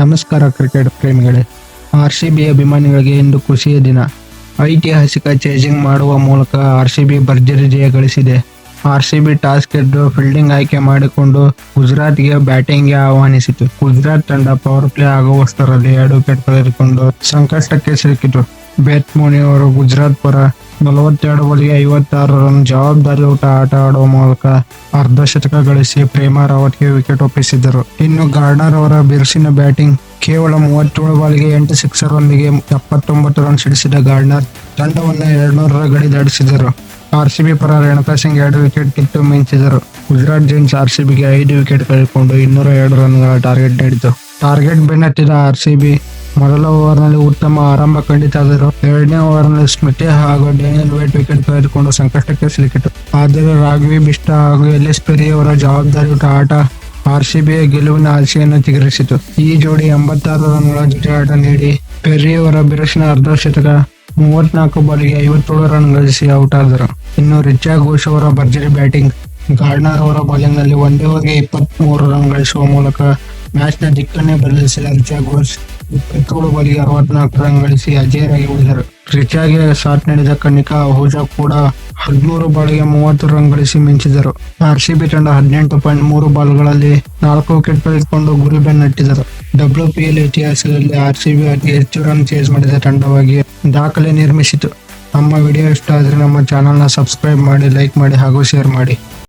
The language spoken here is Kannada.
ನಮಸ್ಕಾರ ಕ್ರಿಕೆಟ್ ಪ್ರೇಮಿಗಳೇ. ಆರ್ ಸಿ ಬಿ ಅಭಿಮಾನಿಗಳಿಗೆ ಇಂದು ಖುಷಿಯ ದಿನ. ಐತಿಹಾಸಿಕ ಚೇಜಿಂಗ್ ಮಾಡುವ ಮೂಲಕ ಆರ್ ಸಿ ಬಿ ಭರ್ಜರಿ ಜಯ ಗಳಿಸಿದೆ. ಆರ್ ಸಿ ಬಿ ಟಾಸ್ ಗೆದ್ದು ಫೀಲ್ಡಿಂಗ್ ಆಯ್ಕೆ ಮಾಡಿಕೊಂಡು ಗುಜರಾತ್ಗೆ ಬ್ಯಾಟಿಂಗ್ಗೆ ಆಹ್ವಾನಿಸಿತು. ಗುಜರಾತ್ ತಂಡ ಪವರ್ ಪ್ಲೇ ಆಗುವಷ್ಟರಲ್ಲಿ ಎರಡು ವಿಕೆಟ್ ಕಳೆದುಕೊಂಡು ಸಂಕಷ್ಟಕ್ಕೆ ಸಿಲುಕಿತು. ಬೇತ್ ಮೋನಿ ಅವರು ಗುಜರಾತ್ ಪರ ನಲವತ್ತೆರಡು ಬಾಲಿಗೆ ಐವತ್ತಾರು ರನ್ ಜವಾಬ್ದಾರಿಯುತ ಆಟ ಆಡುವ ಮೂಲಕ ಅರ್ಧ ಶತಕ ಗಳಿಸಿ ಪ್ರೇಮ ರಾವತ್ಗೆ ವಿಕೆಟ್ ಒಪ್ಪಿಸಿದರು ಇನ್ನು ಗಾರ್ಡ್ನರ್ ಅವರ ಬಿರುಸಿನ ಬ್ಯಾಟಿಂಗ್ ಕೇವಲ ಮೂವತ್ತೇಳು ಬಾಲಿಗೆ ಎಂಟು ಸಿಕ್ಸರ್ ಒಂದಿಗೆ ಎಪ್ಪತ್ತೊಂಬತ್ತು ರನ್ ಸಿಡಿಸಿದ ಗಾರ್ಡ್ನರ್ ತಂಡವನ್ನು ಎರಡ್ನೂರರ ಗಡಿ ದಾಟಿಸಿದರು ಆರ್ ಸಿ ಬಿ ಪರ ರೇಣುಕಾ ಸಿಂಗ್ ಎರಡು ವಿಕೆಟ್ ಕಿತ್ತು ಮಿಂಚಿದರು ಗುಜರಾತ್ ಜೈನ್ಸ್ ಆರ್ ಸಿ ಬಿಗೆ ಐದು ವಿಕೆಟ್ ಕಳೆದುಕೊಂಡು ಇನ್ನೂರ ಎರಡು ರನ್ಗಳ ಟಾರ್ಗೆಟ್ ನೀಡಿತು. ಟಾರ್ಗೆಟ್ ಬೆನ್ನತ್ತಿದ ಆರ್ ಸಿ ಬಿ ಮೊದಲ ಓವರ್ನಲ್ಲಿ ಉತ್ತಮ ಆರಂಭ ಖಂಡಿತಾದರು ಎರಡನೇ ಓವರ್ನಲ್ಲಿ ಸ್ಮಿತಿ ಹಾಗೂ ಡೇನಿಯಲ್ ವೈಟ್ ವಿಕೆಟ್ ಕಳೆದುಕೊಂಡು ಸಂಕಷ್ಟಕ್ಕೆ ಸಿಲುಕಿತು. ಆದರೆ ರಾಘವಿ ಬಿಷ್ಟ ಹಾಗೂ ಎಲ್ಎಸ್ ಪೆರಿಯವರ ಜವಾಬ್ದಾರಿಯುತ ಆಟ ಆರ್ ಬಿ ಗೆಲುವಿನ ಆಸೆಯನ್ನು ಚಿಗುರಿಸಿತು ಈ ಜೋಡಿ ಎಂಬತ್ತಾರು ರನ್ಗಳ ಜೊತೆ ಆಟ ನೀಡಿ ಪೆರಿಯವರ ಬಿರುಸಿನ ಅರ್ಧ ಶತಕ ಮೂವತ್ನಾಲ್ಕು ಬಾಲಿಗೆ ಐವತ್ತೇಳು ರನ್ ಗಳಿಸಿ ಔಟ್ ಆದರು. ಇನ್ನು ರಿಚಾ ಘೋಷ್ ಅವರ ಭರ್ಜರಿ ಬ್ಯಾಟಿಂಗ್ ಗಾರ್ಡ್ನರ್ ಅವರ ಬೌಲಿಂಗ್ನಲ್ಲಿ ಒಂದೇ ಓವರ್ಗೆ ಇಪ್ಪತ್ಮೂರು ರನ್ ಗಳಿಸುವ ಮೂಲಕ ಮ್ಯಾಚ್ನ ದಿಕ್ಕನ್ನೇ ಬದಲಿಸಿದ ರಿಚಾ ಘೋಷ್ ಇಪ್ಪತ್ತೇಳು ಬಾಲಿಗೆ ಅರವತ್ನಾಲ್ಕು ರನ್ ಗಳಿಸಿ ಅಜೇಯರಾಗಿ ಉಳಿದರು. ರಿಚಾಗೆ ಸಾಥ್ ನೀಡಿದ ಕನಿಕಾ ಅಹುಜಾ ಕೂಡ ಹದಿಮೂರು ಬಾಲಿಗೆ ಮೂವತ್ತು ರನ್ ಗಳಿಸಿ ಮಿಂಚಿದರು. ಆರ್ ಸಿ ಬಿ ತಂಡ ಹದಿನೆಂಟು ಪಾಯಿಂಟ್ ಮೂರು ಬಾಲ್ಗಳಲ್ಲಿ ನಾಲ್ಕು ವಿಕೆಟ್ ಪಡೆದುಕೊಂಡು ಗುರಿ ಬೆನ್ನಟ್ಟಿದರು. ಡಬ್ಲ್ಯೂ ಪಿ ಎಲ್ ಇತಿಹಾಸದಲ್ಲಿ ಆರ್ ಸಿ ಬಿ ಅತಿ ಹೆಚ್ಚು ರನ್ ಚೇಸ್ ಮಾಡಿದ ತಂಡವಾಗಿ ದಾಖಲೆ ನಿರ್ಮಿಸಿತು. ನಮ್ಮ ವಿಡಿಯೋ ಇಷ್ಟ ಆದರೆ ನಮ್ಮ ಚಾನಲ್ನ ಸಬ್ಸ್ಕ್ರೈಬ್ ಮಾಡಿ, ಲೈಕ್ ಮಾಡಿ ಹಾಗೂ ಶೇರ್ ಮಾಡಿ.